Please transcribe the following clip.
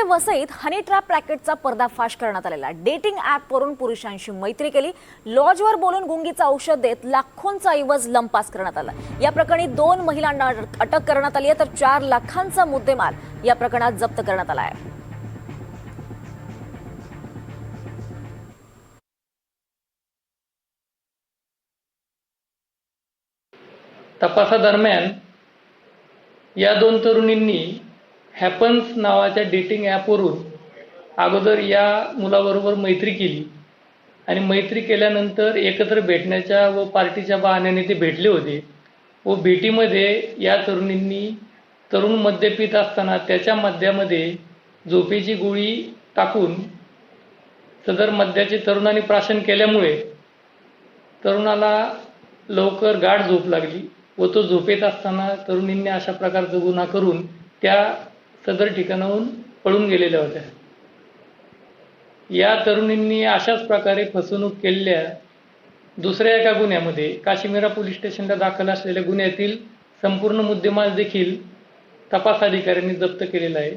इकडे वसईत honey trap रॅकेटचा पर्दाफाश करण्यात आलेला डेटिंग ॲपवरून पुरुषांशी मैत्री केली. लॉजवर बोलून गुंगीचं औषध देत लाखोंचा ऐवज लंपास करण्यात आला. या प्रकरणी दोन महिलांना अटक अटक करण्यात आली आहे तर चार लाखांचा मुद्देमाल या प्रकरणात जप्त करण्यात आला आहे. तपासादरम्यान या दोन तरुणींनी हॅपन्स नावाच्या डेटिंग ॲपवरून अगोदर या मुलाबरोबर मैत्री केली. आणि मैत्री केल्यानंतर एकत्र भेटण्याच्या व पार्टीच्या बहाण्याने ते भेटले होते. व भेटीमध्ये या तरुणींनी तरुण मद्य पित असताना त्याच्या मद्यामध्ये झोपेची गोळी टाकून सदर मद्याचे तरुणांनी प्राशन केल्यामुळे तरुणाला लवकर गाढ झोप लागली व तो झोपेत असताना तरुणींनी अशा प्रकारचा गुन्हा करून त्या सदर ठिकाणाहून पळून गेलेल्या होत्या. या तरुणींनी अशाच प्रकारे फसवणूक केलेल्या दुसऱ्या एका गुन्ह्यामध्ये काश्मीरा पोलीस स्टेशनला दाखल असलेल्या गुन्ह्यातील संपूर्ण मुद्देमाल देखील तपास अधिकाऱ्यांनी जप्त केलेला आहे.